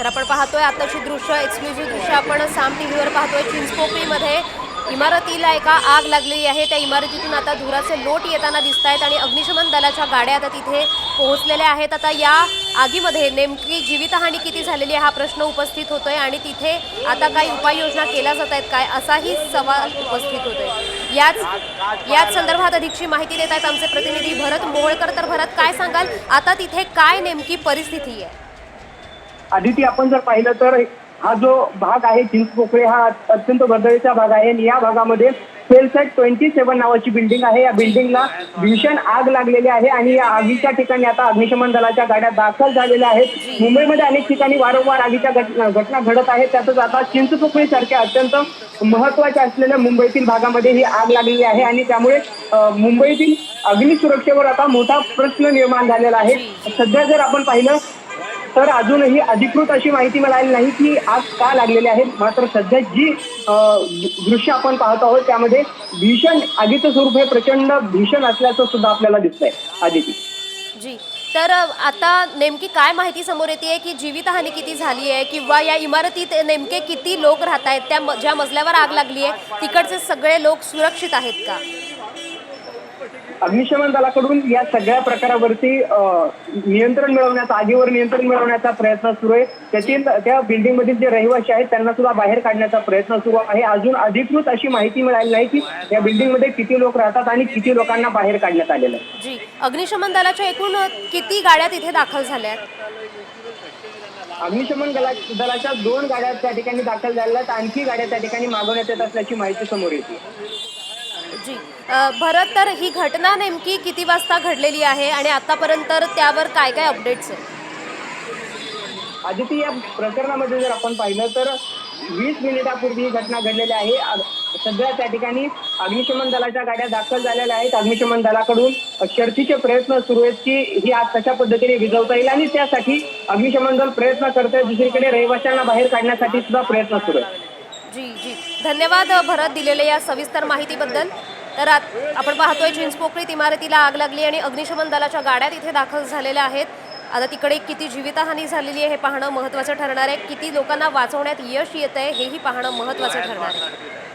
तर आपण पाहतोय आताची दृश्य एक्सक्लुझिव्ह दृश्य आपण साम टी व्हीवर पाहतोय. चिंचपोकळीमध्ये इमारतीला एका आग लागलेली आहे. त्या इमारतीतून आता धुराचे लोट येताना दिसत आहेत आणि अग्निशमन दलाच्या गाड्या आता तिथे पोहोचलेल्या आहेत. आता या आगीमध्ये नेमकी जीवितहानी किती झालेली आहे हा प्रश्न उपस्थित होतोय आणि तिथे आता काही उपाययोजना केल्या जात आहेत काय असाही सवाल उपस्थित होतोय. याच याच संदर्भात अधिकची माहिती देत आहेत आमचे प्रतिनिधी भरत मोहोळकर तर भरत काय सांगाल? आता तिथे काय नेमकी परिस्थिती आहे? आदिती आपण जर पाहिलं तर हा जो भाग आहे चिंचपोकळे हा अत्यंत वर्दळीचा भाग आहे. आणि या भागामध्ये सेलसेट ट्वेंटी सेव्हन नावाची बिल्डिंग आहे. या बिल्डिंगला भीषण आग लागलेली आहे आणि या आगीच्या ठिकाणी आता अग्निशमन दलाच्या गाड्या दाखल झालेल्या आहेत. मुंबईमध्ये अनेक ठिकाणी वारंवार आगीच्या घटना घटना घडत आहेत. त्यातच आता चिंचपोकळी सारख्या अत्यंत महत्त्वाच्या असलेल्या मुंबईतील भागामध्ये ही आग लागलेली आहे. आणि त्यामुळे मुंबईतील अग्निसुरक्षेवर आता मोठा प्रश्न निर्माण झालेला आहे. सध्या जर आपण पाहिलं तर अजूनही अधिकृत अशी माहिती मिळाली नाही की आग का लागलेली आहे. मात्र सध्या जी दृश्य आपण पाहत आहोत त्यामध्ये भीषण आगीचं स्वरूप हे प्रचंड भीषण असल्याचं सुद्धा आपल्याला दिसतंय. आदिती. जी. तर आता नेमकी काय माहिती समोर येते की जीवितहानी किती झाली आहे किंवा या इमारतीत नेमके किती लोक राहत आहेत त्या ज्या मजल्यावर आग लागली आहे तिकडचे सगळे लोक सुरक्षित आहेत का? अग्निशमन दलाकडून या सगळ्या प्रकारावरती नियंत्रण मिळवण्याचा आगीवर नियंत्रण मिळवण्याचा प्रयत्न सुरू आहे. त्यातील त्या बिल्डिंग मधील जे रहिवासी आहेत त्यांना सुद्धा बाहेर काढण्याचा प्रयत्न सुरू आहे. अजून अधिकृत अशी माहिती मिळाली नाही की या बिल्डिंगमध्ये किती लोक राहतात आणि किती लोकांना बाहेर काढण्यात आलेलं आहे. जी. अग्निशमन दलाच्या एकूण किती गाड्या तिथे दाखल झाल्या? अग्निशमन दला दलाच्या दोन गाड्या त्या ठिकाणी दाखल झाल्या आहेत. आणखी गाड्या त्या ठिकाणी मागवण्यात येत असल्याची माहिती समोर येते. जी. भरत तर ही घटना नेमकी किती वाजता घडलेली आहे आणि आतापर्यंत तर त्यावर काय काय अपडेट्स आहेत? आदिती या प्रकरणामध्ये जर आपण पाहिलं तर वीस मिनिटापूर्वी ही घटना घडलेली आहे. सध्या त्या ठिकाणी अग्निशमन दलाच्या गाड्या दाखल झालेल्या आहेत. अग्निशमन दलाकडून शर्थीचे प्रयत्न सुरू आहेत की ही आग कशा पद्धतीने विझवता येईल आणि त्यासाठी अग्निशमन दल प्रयत्न करत आहे दुसरीकडे रहिवाशांना बाहेर काढण्यासाठी सुद्धा प्रयत्न सुरू आहेत. जी जी. धन्यवाद भरत दिलेल्या या सविस्तर माहितीबद्दल. तर आत- आपण पाहतोय चिंचपोकळीत इमारतीला आग लागली आणि अग्निशमन दलाच्या गाड्या तिथे दाखल झालेल्या आहेत. आता तिकडे किती जीवितहानी झालेली आहे हे पाहणं महत्त्वाचं ठरणार आहे. किती लोकांना वाचवण्यात यश येत आहे हेही पाहणं महत्त्वाचं ठरणार आहे.